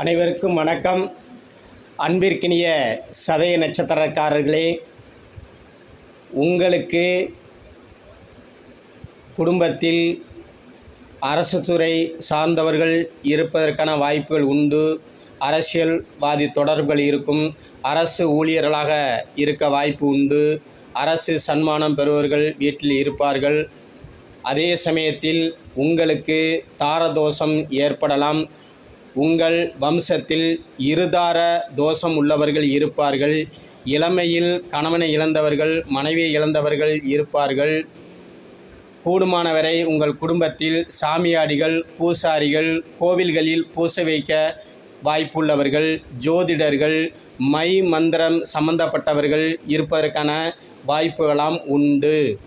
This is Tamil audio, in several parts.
அனைவருக்கும் வணக்கம். அன்பிற்கினிய சதய நட்சத்திரக்காரர்களே உங்களுக்கு குடும்பத்தில் அரசு துறை சார்ந்தவர்கள் இருப்பதற்கான வாய்ப்புகள் உண்டு. அரசியல்வாதி தொடர்புகள் இருக்கும். அரசு ஊழியர்களாக இருக்க வாய்ப்பு உண்டு. அரசு சன்மானம் பெறுவர்கள் வீட்டில் இருப்பார்கள். அதே சமயத்தில் உங்களுக்கு தாரதோஷம் ஏற்படலாம். உங்கள் வம்சத்தில் இருதார தோஷம் உள்ளவர்கள் இருப்பார்கள். இளமையில் கணவனை இழந்தவர்கள் மனைவியை இழந்தவர்கள் இருப்பார்கள். கூடுமானவரை உங்கள் குடும்பத்தில் சாமியாடிகள் பூசாரிகள் கோவில்களில் பூச வைக்க வாய்ப்புள்ளவர்கள் ஜோதிடர்கள் மை மந்திரம் சம்பந்தப்பட்டவர்கள் இருப்பதற்கான வாய்ப்புகளாம் உண்டு.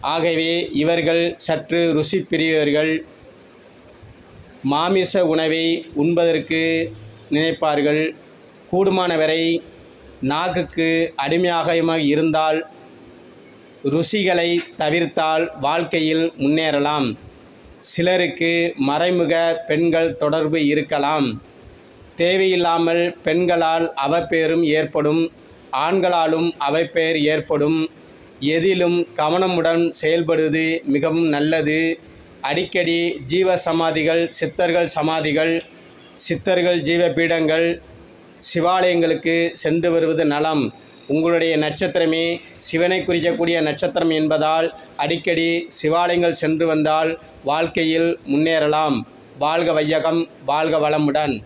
ஆகவே இவர்கள் சற்று ருசி பிரியவர்கள் மாமிச உணவை உண்பதற்கு நினைப்பார்கள். கூடுமானவரை நாக்குக்கு அடிமையாக இருந்தால் ருசிகளை தவிர்த்தால் வாழ்க்கையில் முன்னேறலாம். சிலருக்கு மறைமுக பெண்கள் தொடர்பு இருக்கலாம். தேவையில்லாமல் பெண்களால் அவப்பேரும் ஏற்படும் ஆண்களாலும் அவப்பெயர் ஏற்படும். எதிலும் கவனமுடன் செயல்படுவது மிகவும் நல்லது. அடிக்கடி ஜீவ சமாதிகள் சித்தர்கள் சமாதிகள் சித்தர்கள் ஜீவ பீடங்கள் சிவாலயங்களுக்கு சென்று வருவது நலம். உங்களுடைய நட்சத்திரமே சிவனை குறிக்கக்கூடிய நட்சத்திரம் என்பதால் அடிக்கடி சிவாலயங்கள் சென்று வந்தால் வாழ்க்கையில் முன்னேறலாம். வாழ்க வையகம் வாழ்க வளமுடன்.